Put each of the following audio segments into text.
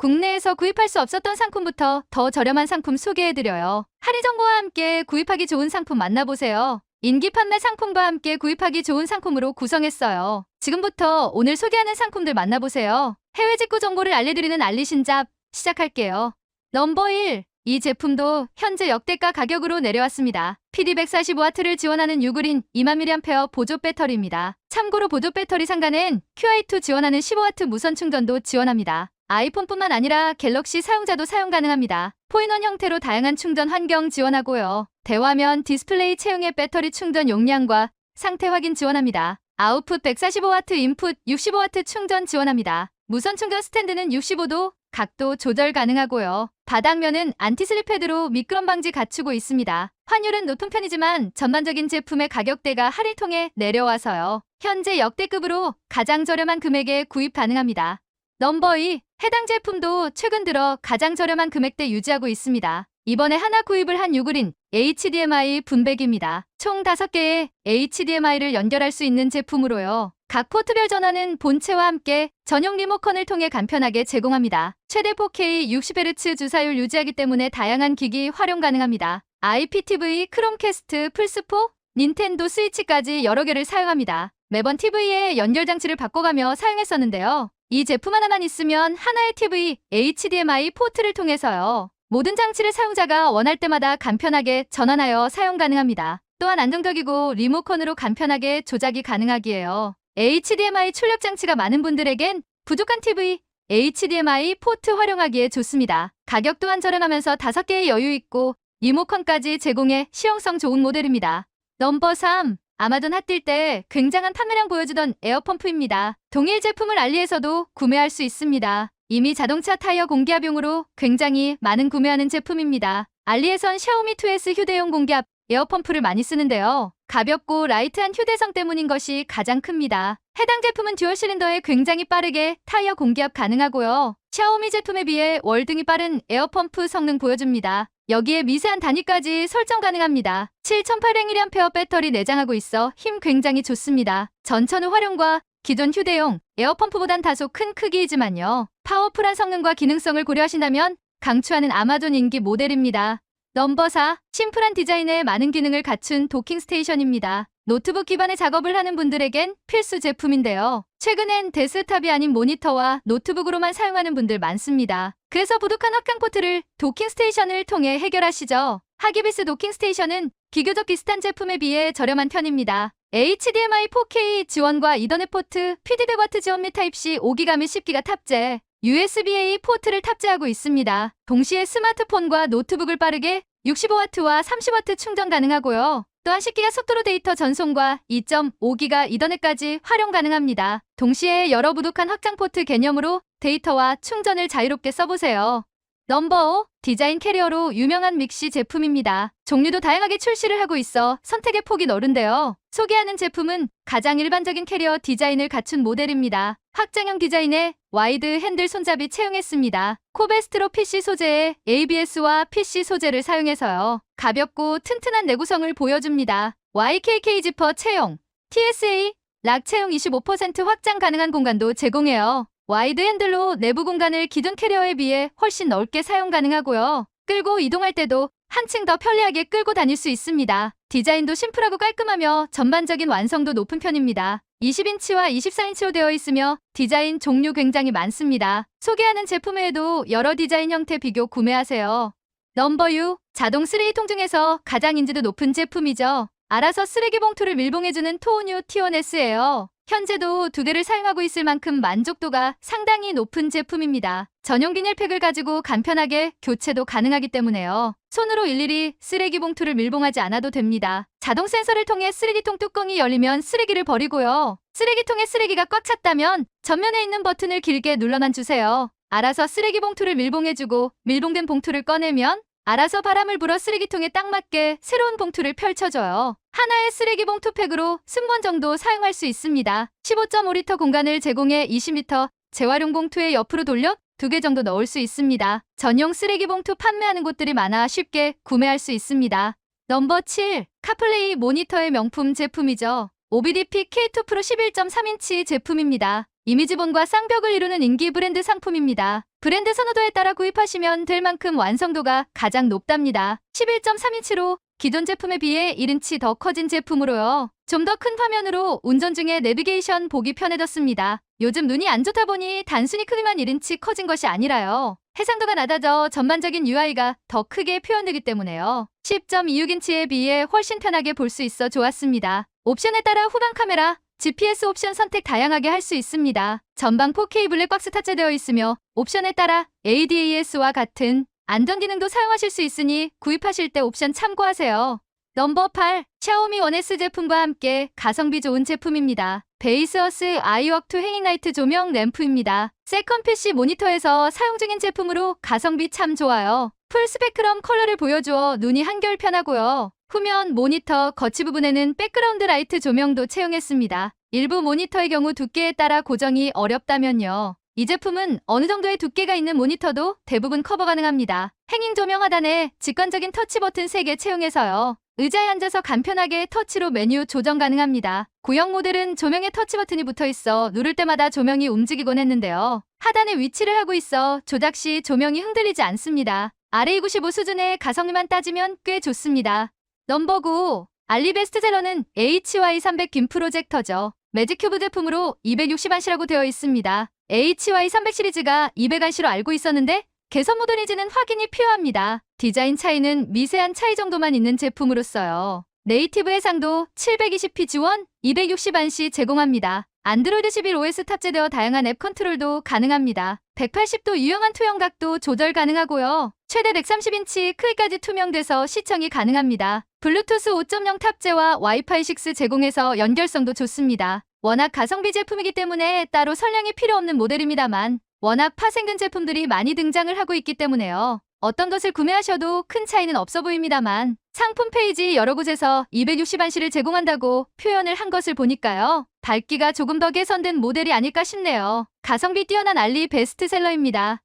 국내에서 구입할 수 없었던 상품부터 더 저렴한 상품 소개해드려요. 할인 정보와 함께 구입하기 좋은 상품 만나보세요. 인기 판매 상품과 함께 구입하기 좋은 상품으로 구성했어요. 지금부터 오늘 소개하는 상품들 만나보세요. 해외 직구 정보를 알려드리는 알리신잡 시작할게요. 넘버 1. 이 제품도 현재 역대가 가격으로 내려왔습니다. PD145W를 지원하는 유그린 2만mAh 보조 배터리입니다. 참고로 보조 배터리 상단엔 QI2 지원하는 15W 무선 충전도 지원합니다. 아이폰뿐만 아니라 갤럭시 사용자도 사용 가능합니다. 포인원 형태로 다양한 충전 환경 지원하고요. 대화면 디스플레이 채용의 배터리 충전 용량과 상태 확인 지원합니다. 아웃풋 145W 인풋 65W 충전 지원합니다. 무선 충전 스탠드는 65도 각도 조절 가능하고요. 바닥면은 안티슬립 패드로 미끄럼 방지 갖추고 있습니다. 환율은 높은 편이지만 전반적인 제품의 가격대가 할인 통해 내려와서요. 현재 역대급으로 가장 저렴한 금액에 구입 가능합니다. 넘버 2. 해당 제품도 최근 들어 가장 저렴한 금액대 유지하고 있습니다. 이번에 하나 구입을 한 유그린 HDMI 분배기입니다. 총 5개의 HDMI를 연결할 수 있는 제품으로요. 각 포트별 전원은 본체와 함께 전용 리모컨을 통해 간편하게 제공합니다. 최대 4K 60Hz 주사율 유지하기 때문에 다양한 기기 활용 가능합니다. IPTV, 크롬캐스트, 플스4, 닌텐도 스위치까지 여러 개를 사용합니다. 매번 TV에 연결 장치를 바꿔가며 사용했었는데요. 이 제품 하나만 있으면 하나의 TV, HDMI 포트를 통해서요. 모든 장치를 사용자가 원할 때마다 간편하게 전환하여 사용 가능합니다. 또한 안정적이고 리모컨으로 간편하게 조작이 가능하기에요. HDMI 출력 장치가 많은 분들에겐 부족한 TV, HDMI 포트 활용하기에 좋습니다. 가격 또한 저렴하면서 5개의 여유 있고 리모컨까지 제공해 시용성 좋은 모델입니다. 넘버 3. 아마존 핫딜 때 굉장한 판매량 보여주던 에어펌프입니다. 동일 제품을 알리에서도 구매할 수 있습니다. 이미 자동차 타이어 공기압용으로 굉장히 많은 구매하는 제품입니다. 알리에선 샤오미 2S 휴대용 공기압 에어펌프를 많이 쓰는데요. 가볍고 라이트한 휴대성 때문인 것이 가장 큽니다. 해당 제품은 듀얼 실린더에 굉장히 빠르게 타이어 공기압 가능하고요. 샤오미 제품에 비해 월등히 빠른 에어펌프 성능 보여줍니다. 여기에 미세한 단위까지 설정 가능합니다. 7800mAh 배터리 내장하고 있어 힘 굉장히 좋습니다. 전천후 활용과 기존 휴대용 에어펌프보단 다소 큰 크기이지만요. 파워풀한 성능과 기능성을 고려하신다면 강추하는 아마존 인기 모델입니다. 넘버 4. 심플한 디자인에 많은 기능을 갖춘 도킹 스테이션입니다. 노트북 기반의 작업을 하는 분들에겐 필수 제품인데요. 최근엔 데스크탑이 아닌 모니터와 노트북으로만 사용하는 분들 많습니다. 그래서 부족한 확장 포트를 도킹 스테이션을 통해 해결하시죠. 하기비스 도킹 스테이션은 비교적 비슷한 제품에 비해 저렴한 편입니다. HDMI 4K 지원과 이더넷 포트, PD100W 지원 및 타입C 5기가 및 10기가 탑재, USB-A 포트를 탑재하고 있습니다. 동시에 스마트폰과 노트북을 빠르게 65W와 30W 충전 가능하고요. 또한 10기가 속도로 데이터 전송과 2.5기가 이더넷까지 활용 가능합니다. 동시에 여러 부족한 확장 포트 개념으로 데이터와 충전을 자유롭게 써보세요. 넘버 5. 디자인 캐리어로 유명한 믹시 제품입니다. 종류도 다양하게 출시를 하고 있어 선택의 폭이 넓은데요. 소개하는 제품은 가장 일반적인 캐리어 디자인을 갖춘 모델입니다. 확장형 디자인에 와이드 핸들 손잡이 채용했습니다. 코베스트로 PC 소재에 ABS와 PC 소재를 사용해서요. 가볍고 튼튼한 내구성을 보여줍니다. YKK 지퍼 채용, TSA, 락 채용 25% 확장 가능한 공간도 제공해요. 와이드 핸들로 내부 공간을 기존 캐리어에 비해 훨씬 넓게 사용 가능하고요. 끌고 이동할 때도 한층 더 편리하게 끌고 다닐 수 있습니다. 디자인도 심플하고 깔끔하며 전반적인 완성도 높은 편입니다. 20인치와 24인치로 되어 있으며 디자인 종류 굉장히 많습니다. 소개하는 제품 외에도 여러 디자인 형태 비교 구매하세요. 넘버 6. 자동 쓰레기통 중에서 가장 인지도 높은 제품이죠. 알아서 쓰레기 봉투를 밀봉해주는 토우뉴 T1S예요. 현재도 두 대를 사용하고 있을 만큼 만족도가 상당히 높은 제품입니다. 전용 비닐팩을 가지고 간편하게 교체도 가능하기 때문에요. 손으로 일일이 쓰레기 봉투를 밀봉하지 않아도 됩니다. 자동 센서를 통해 쓰레기통 뚜껑이 열리면 쓰레기를 버리고요. 쓰레기통에 쓰레기가 꽉 찼다면 전면에 있는 버튼을 길게 눌러만 주세요. 알아서 쓰레기 봉투를 밀봉해주고 밀봉된 봉투를 꺼내면 알아서 바람을 불어 쓰레기통에 딱 맞게 새로운 봉투를 펼쳐줘요. 하나의 쓰레기 봉투팩으로 10번 정도 사용할 수 있습니다. 15.5리터 공간을 제공해 20m 재활용 봉투에 옆으로 돌려 두 개 정도 넣을 수 있습니다. 전용 쓰레기 봉투 판매하는 곳들이 많아 쉽게 구매할 수 있습니다. 넘버 7. 카플레이 모니터의 명품 제품이죠. OBDP K2 프로 11.3인치 제품입니다. 이미지본과 쌍벽을 이루는 인기 브랜드 상품입니다. 브랜드 선호도에 따라 구입하시면 될 만큼 완성도가 가장 높답니다. 11.3인치로 기존 제품에 비해 1인치 더 커진 제품으로요. 좀 더 큰 화면으로 운전 중에 내비게이션 보기 편해졌습니다. 요즘 눈이 안 좋다 보니 단순히 크기만 1인치 커진 것이 아니라요. 해상도가 낮아져 전반적인 UI가 더 크게 표현되기 때문에요. 10.26인치에 비해 훨씬 편하게 볼 수 있어 좋았습니다. 옵션에 따라 후방 카메라, GPS 옵션 선택 다양하게 할 수 있습니다. 전방 4K 블랙박스 탑재되어 있으며 옵션에 따라 ADAS와 같은 안전 기능도 사용하실 수 있으니 구입하실 때 옵션 참고하세요. 넘버 8. 샤오미 1S 제품과 함께 가성비 좋은 제품입니다. 베이스어스 아이웍2 행잉라이트 조명 램프입니다. 세컨 PC 모니터에서 사용 중인 제품으로 가성비 참 좋아요. 풀 스펙트럼 컬러를 보여주어 눈이 한결 편하고요. 후면 모니터 거치 부분에는 백그라운드 라이트 조명도 채용했습니다. 일부 모니터의 경우 두께에 따라 고정이 어렵다면요. 이 제품은 어느 정도의 두께가 있는 모니터도 대부분 커버 가능합니다. 행잉 조명 하단에 직관적인 터치 버튼 3개 채용해서요. 의자에 앉아서 간편하게 터치로 메뉴 조정 가능합니다. 구형 모델은 조명에 터치 버튼이 붙어 있어 누를 때마다 조명이 움직이곤 했는데요. 하단에 위치를 하고 있어 조작 시 조명이 흔들리지 않습니다. RA95 수준의 가성비만 따지면 꽤 좋습니다. 넘버 9. 알리 베스트셀러는 HY300 빔 프로젝터죠. 매직큐브 제품으로 260안시라고 되어 있습니다. HY300 시리즈가 200안시로 알고 있었는데 개선 모델인지는 확인이 필요합니다. 디자인 차이는 미세한 차이 정도만 있는 제품으로서요. 네이티브 해상도 720p 지원 260안시 제공합니다. 안드로이드 11 OS 탑재되어 다양한 앱 컨트롤도 가능합니다. 180도 유용한 투영 각도 조절 가능하고요. 최대 130인치 크기까지 투명돼서 시청이 가능합니다. 블루투스 5.0 탑재와 와이파이 6 제공해서 연결성도 좋습니다. 워낙 가성비 제품이기 때문에 따로 설명이 필요 없는 모델입니다만 워낙 파생근 제품들이 많이 등장을 하고 있기 때문에요. 어떤 것을 구매하셔도 큰 차이는 없어 보입니다만 상품 페이지 여러 곳에서 260안시를 제공한다고 표현을 한 것을 보니까요. 밝기가 조금 더 개선된 모델이 아닐까 싶네요. 가성비 뛰어난 알리 베스트셀러입니다.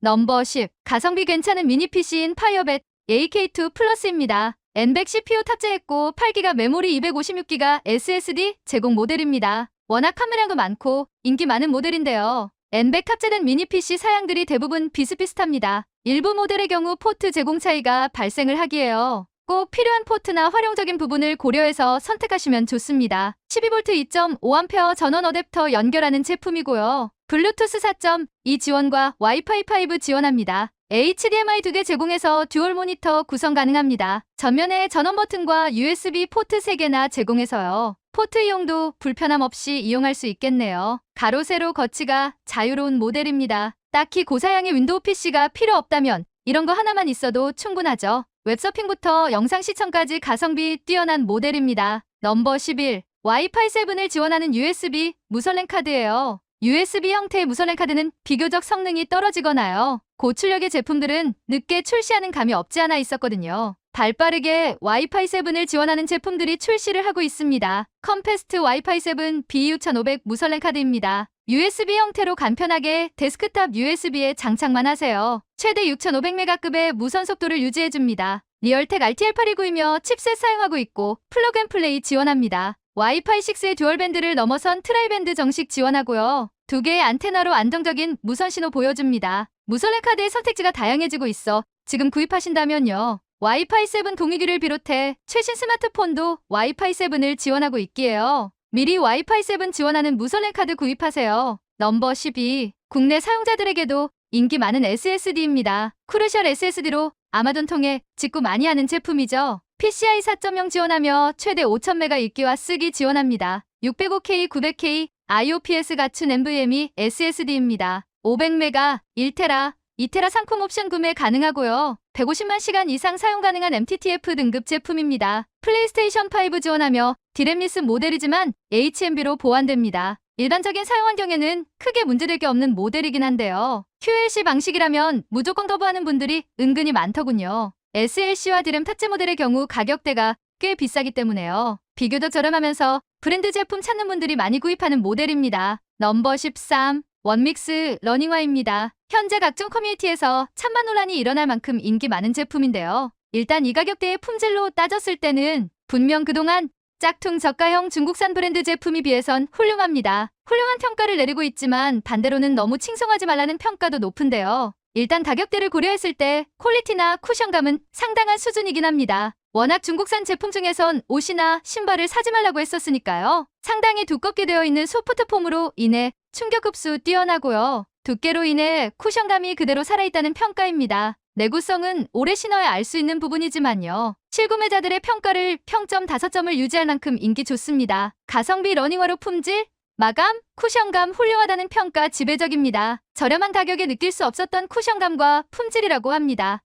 넘버 10. 가성비 괜찮은 미니 PC인 파이어벳 AK2 플러스입니다. N100 CPU 탑재했고 8기가 메모리 256기가 SSD 제공 모델입니다. 워낙 카메라도 많고 인기 많은 모델인데요. N100 탑재된 미니 PC 사양들이 대부분 비슷비슷합니다. 일부 모델의 경우 포트 제공 차이가 발생을 하기에요. 꼭 필요한 포트나 활용적인 부분을 고려해서 선택하시면 좋습니다. 12V 2.5A 전원 어댑터 연결하는 제품이고요. 블루투스 4.2 지원과 와이파이 5 지원합니다. HDMI 두 개 제공해서 듀얼 모니터 구성 가능합니다. 전면에 전원 버튼과 USB 포트 3개나 제공해서요. 포트 이용도 불편함 없이 이용할 수 있겠네요. 가로 세로 거치가 자유로운 모델입니다. 딱히 고사양의 윈도우 PC가 필요 없다면 이런 거 하나만 있어도 충분하죠. 웹서핑부터 영상 시청까지 가성비 뛰어난 모델입니다. 넘버 11. 와이파이 7을 지원하는 USB 무선랜 카드예요. USB 형태의 무선랜 카드는 비교적 성능이 떨어지거나요. 고출력의 제품들은 늦게 출시하는 감이 없지 않아 있었거든요. 발빠르게 와이파이 7을 지원하는 제품들이 출시를 하고 있습니다. 컴패스트 와이파이 7 BU1500 무선랜 카드입니다. USB 형태로 간편하게 데스크탑 USB에 장착만 하세요. 최대 6500메가급의 무선 속도를 유지해줍니다. 리얼텍 RTL829이며 칩셋 사용하고 있고 플러그앤플레이 지원합니다. 와이파이 6의 듀얼밴드를 넘어선 트라이밴드 정식 지원하고요. 두 개의 안테나로 안정적인 무선 신호 보여줍니다. 무선랜 카드의 선택지가 다양해지고 있어 지금 구입하신다면요. 와이파이 7 동의기를 비롯해 최신 스마트폰도 와이파이 7을 지원하고 있기에요. 미리 와이파이 7 지원하는 무선랜 카드 구입하세요. 넘버 12. 국내 사용자들에게도 인기 많은 SSD입니다. 쿠르셜 SSD로 아마존 통해 직구 많이 하는 제품이죠. PCI 4.0 지원하며 최대 5000메가 읽기와 쓰기 지원합니다. 605K, 900K, IOPS 갖춘 NVMe SSD입니다. 500메가, 1테라, 2테라 상품 옵션 구매 가능하고요. 150만 시간 이상 사용 가능한 MTTF 등급 제품입니다. 플레이스테이션 5 지원하며 디램리스 모델이지만 HMB로 보완됩니다. 일반적인 사용 환경에는 크게 문제될 게 없는 모델이긴 한데요. QLC 방식이라면 무조건 거부하는 분들이 은근히 많더군요. SLC와 디램 탑재 모델의 경우 가격대가 꽤 비싸기 때문에요. 비교적 저렴하면서 브랜드 제품 찾는 분들이 많이 구입하는 모델입니다. 넘버 13. 원믹스 러닝화입니다. 현재 각종 커뮤니티에서 찬반 논란이 일어날 만큼 인기 많은 제품인데요. 일단 이 가격대의 품질로 따졌을 때는 분명 그동안 짝퉁 저가형 중국산 브랜드 제품이 비해선 훌륭합니다. 훌륭한 평가를 내리고 있지만 반대로는 너무 칭송하지 말라는 평가도 높은데요. 일단 가격대를 고려했을 때 퀄리티나 쿠션감은 상당한 수준이긴 합니다. 워낙 중국산 제품 중에선 옷이나 신발을 사지 말라고 했었으니까요. 상당히 두껍게 되어 있는 소프트 폼으로 인해 충격 흡수 뛰어나고요. 두께로 인해 쿠션감이 그대로 살아있다는 평가입니다. 내구성은 오래 신어야 알 수 있는 부분이지만요. 실구매자들의 평가를 평점 5점을 유지할 만큼 인기 좋습니다. 가성비 러닝화로 품질, 마감, 쿠션감 훌륭하다는 평가 지배적입니다. 저렴한 가격에 느낄 수 없었던 쿠션감과 품질이라고 합니다.